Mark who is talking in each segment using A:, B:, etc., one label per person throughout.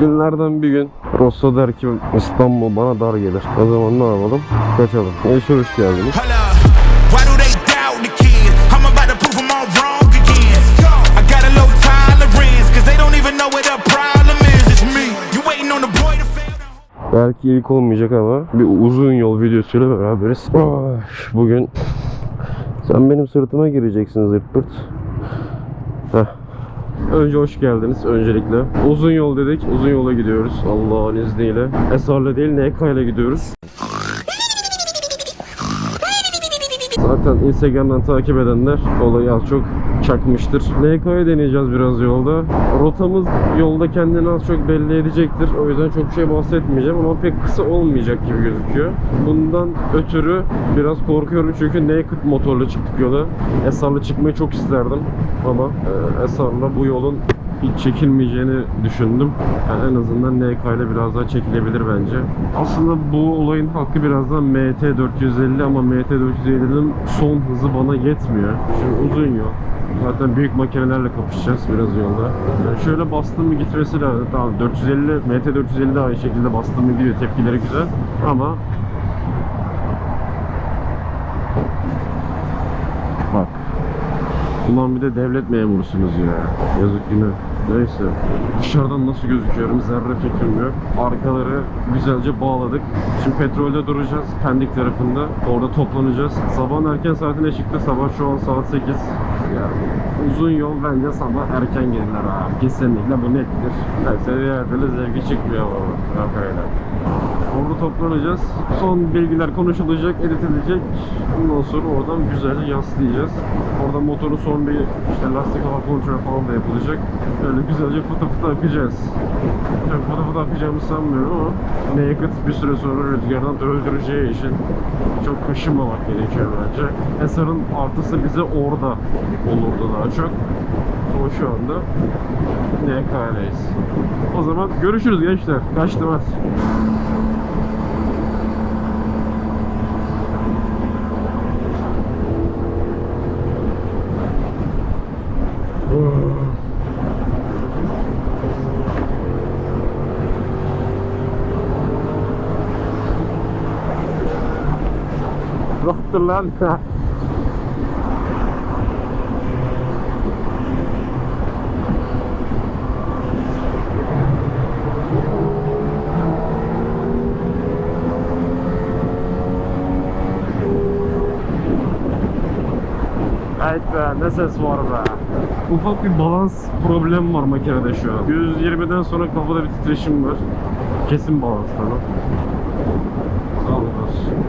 A: Günlerden bir gün Rosso der ki İstanbul bana dar gelir. O zaman ne yapalım? Kaçalım. Eşe hoş geldiniz. Belki ilk olmayacak ama bir uzun yol videosuyla beraberiz. Bugün sen benim sırtıma gireceksin zırt pırt. Heh. Önce hoş geldiniz öncelikle. Uzun yol dedik. Uzun yola gidiyoruz Allah'ın izniyle. Esar'la değil NK gidiyoruz. Zaten Instagram'dan takip edenler olayı az çok çakmıştır. NK'ya deneyeceğiz biraz yolda. Rotamız yolda kendini az çok belli edecektir. O yüzden çok şey bahsetmeyeceğim ama pek kısa olmayacak gibi gözüküyor. Bundan ötürü biraz korkuyorum çünkü naked motorla çıktık yola. Esar'la çıkmayı çok isterdim ama e, Esar'la bu yolun hiç çekilmeyeceğini düşündüm. Yani en azından NK ile biraz daha çekilebilir bence. Aslında bu olayın hakkı biraz daha MT450 ama MT450'nin son hızı bana yetmiyor. Şimdi uzun yol. Zaten büyük makinelerle kapışacağız biraz yolda. Yani şöyle bastım mı gitmesi lazım. Tamam 450, MT450 de aynı şekilde bastım gidiyor. Tepkileri güzel. Ama Bak. Ulan bir de devlet memurusunuz ya. Yazık günü. Neyse. Dışarıdan nasıl gözüküyorum zerre fikrim yok. Arkaları güzelce bağladık. Şimdi petrolde duracağız. Pendik tarafında. Orada toplanacağız. Sabahın erken saatine çıktı. Sabah şu an saat 8. Yani uzun yol bence sabah erken gelirler abi. Kesinlikle bu nettir. Neyse diğer türlü zevki çıkmıyor baba. Kafayla. Orada toplanacağız. Son bilgiler konuşulacak, editilecek. Ondan sonra oradan güzelce yaslayacağız. Orada motorun son bir işte lastik hava kontrolü falan da yapılacak. Öyle güzelce fıtı fıtı akacağız. Fıtı fıtı akacağımı sanmıyorum ama naked bir süre sonra rüzgardan öldüreceği için çok kaşınmamak gerekiyor bence. Esar'ın artısı bize orada olurdu daha çok. O şu anda NK'leyiz. O zaman görüşürüz gençler. Kaçtım hadi. Rahattır lan. Evet be ne ses var be. Ufak bir balans problemi var makinede şu an. 120'den sonra kafada bir titreşim var. Kesin balansta lan. Sağ olasın.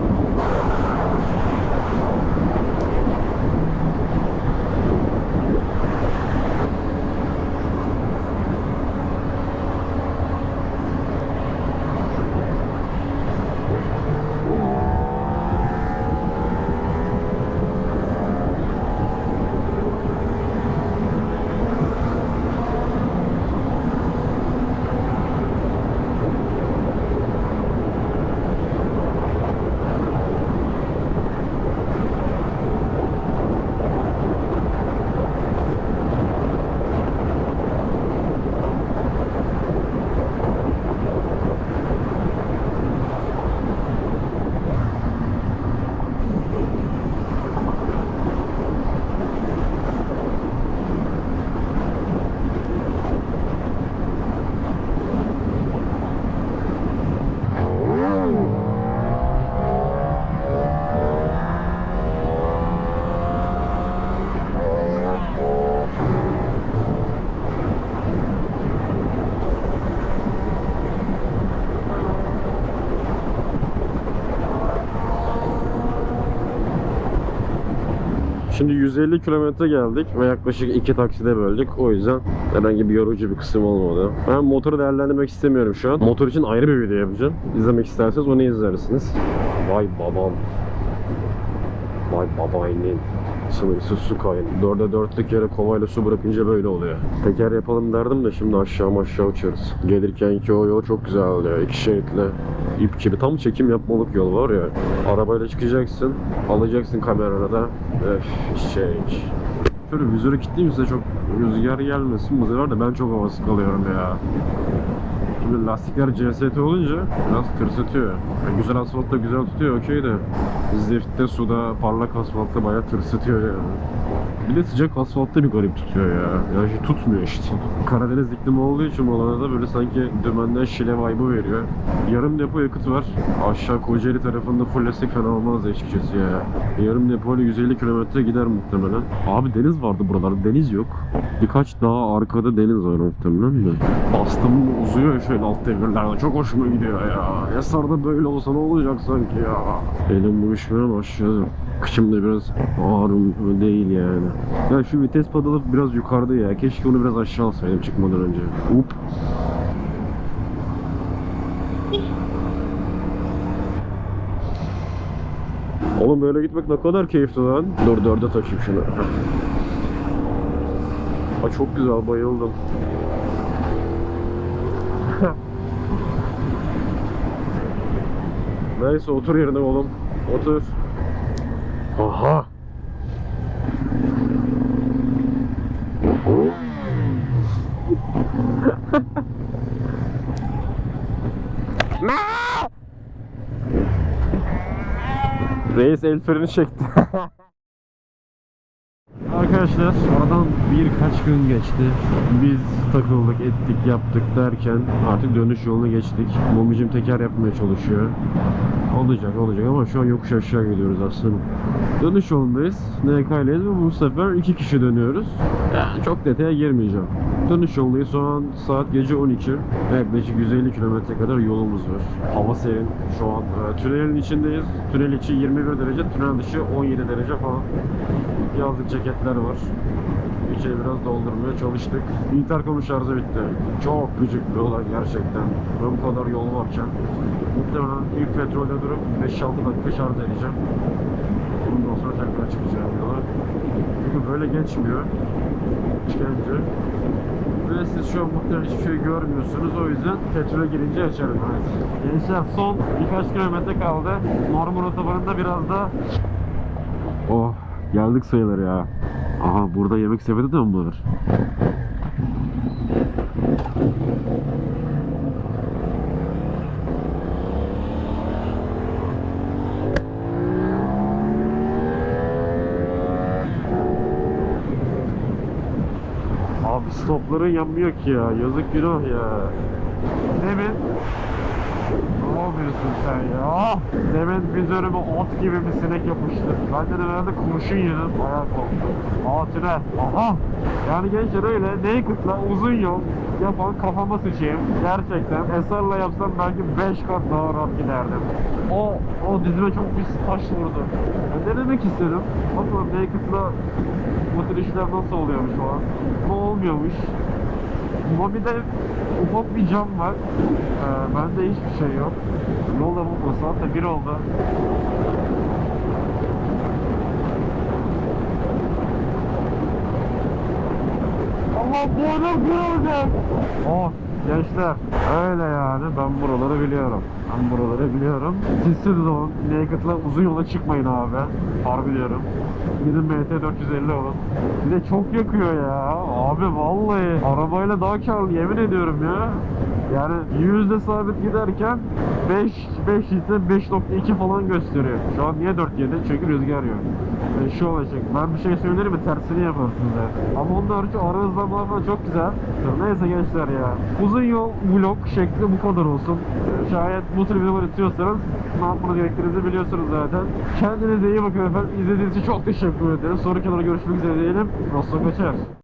A: Şimdi 150 kilometre geldik ve yaklaşık iki takside böldük. O yüzden herhangi bir yorucu bir kısım olmadı. Ben motoru değerlendirmek istemiyorum şu an. Motor için ayrı bir video yapacağım. İzlemek isterseniz onu izlersiniz. Vay babam. Vay babaynin. Sınırsız su kayın. Dörde dörtlük yere kovayla su bırakınca böyle oluyor. Teker yapalım derdim de şimdi aşağı aşağı uçarız. Gelirken ki o yol çok güzel oluyor. İki şeritli ip gibi tam çekim yapmalık yol var ya. Arabayla çıkacaksın, alacaksın kamerana da. Öf, şey. Şöyle vizörü kilitleyeyim size çok rüzgar gelmesin. Bu sefer de ben çok havası kalıyorum ya. Şimdi lastikler CST olunca biraz tırsıtıyor. Yani güzel asfaltta güzel tutuyor okey de Ziftte suda parlak asfaltta bayağı tırsıtıyor yani. Bir de sıcak asfaltta bir garip tutuyor ya. Yani şey tutmuyor işte. Karadeniz iklimi olduğu için bu alana da böyle sanki dümenden şile vibe'ı veriyor. Yarım depo yakıt var. Aşağı Kocaeli tarafında fullesek fena olmaz açıkçası ya. Yarım depoyla 150 kilometre gider muhtemelen. Abi deniz vardı buralarda. Deniz yok. Birkaç daha arkada deniz var muhtemelen de. Bastım uzuyor ya şöyle alt devirlerde. Çok hoşuma gidiyor ya. Yasar'da böyle olsa ne olacak sanki ya. Elim uyuşmaya başladı. Kıçım da biraz ağrım değil yani. Ya şu vites pedalı biraz yukarıda ya. Keşke onu biraz aşağı alsaydım çıkmadan önce. Up. Oğlum böyle gitmek ne kadar keyifli lan. Dur dörde taşıyayım şunu. Aa, çok güzel bayıldım. Neyse otur yerine oğlum. Otur. Aha. Reis el freni çekti. Arkadaşlar aradan birkaç gün geçti. Biz takıldık, ettik, yaptık derken artık dönüş yoluna geçtik. Momicim teker yapmaya çalışıyor. Olacak olacak ama şu an yokuş aşağı gidiyoruz aslında. Dönüş yolundayız. NK'leyiz ve bu sefer iki kişi dönüyoruz. Yani çok detaya girmeyeceğim. Dönüş yolundayız. Şu an saat gece 12. Yaklaşık 150 kilometre kadar yolumuz var. Hava serin. Şu an e, tünelin içindeyiz. Tünel içi 21 derece, tünel dışı 17 derece falan. Yazlık ceketler var. İçeri biraz doldurmaya çalıştık. Intercom'un şarjı bitti. Çok gıcık bir olay gerçekten. Ben bu kadar yol varken. Muhtemelen ilk petrolde durup 5-6 dakika şarj edeceğim. Ondan sonra tekrar çıkacağım yola. Çünkü böyle geçmiyor. İşkence. Ve siz şu an muhtemelen hiçbir şey görmüyorsunuz. O yüzden petrole girince açarım. Evet. Gençler son birkaç kilometre kaldı. Normal otobanında biraz da Oh geldik sayılır ya. Aha burada yemek sepeti de mi var? Abi stopların yanmıyor ki ya. Yazık günah ya. Demin ne yapıyorsun sen ya? Demin vizörüme ot gibi bir sinek yapıştı. Ben de herhalde kurşun yedim. Bayağı korktum. Aa. Aha. Yani gençler öyle naked'la uzun yol yapan kafama sıçayım. Gerçekten Esar'la yapsam belki 5 kat daha rahat giderdim. O, o dizime çok bir taş vurdu. Ben ne demek istedim? Bakalım naked'la bu tür işler nasıl oluyormuş o an. Ama olmuyormuş. Mobi'de ufak bir cam var. Ee, bende hiçbir şey yok. Yolda bu saat de bir oldu. Allah boynum kırılacak. Oh gençler öyle yani ben buraları biliyorum. Ben buraları biliyorum. Sizsiz olun. Naked'la uzun yola çıkmayın abi. Harbi diyorum. Gidin MT 450 olun. Bir de çok yakıyor ya. Abi vallahi arabayla daha karlı yemin ediyorum ya. Yani yüzde sabit giderken 5 5 ise 5.2 falan gösteriyor. Şu an niye 4.7? Çünkü rüzgar yok. E, şu olacak. Ben bir şey söylerim mi tersini yaparsınız ya. Ama onun harici ara falan çok güzel. Neyse gençler ya. Uzun yol vlog şekli bu kadar olsun. E, Şayet bu tür videolar istiyorsanız ne yapmanız gerektiğinizi biliyorsunuz zaten. Kendinize iyi bakın efendim. İzlediğiniz için çok teşekkür ederim. Sonraki videoda görüşmek üzere diyelim. Rostov Kaçar.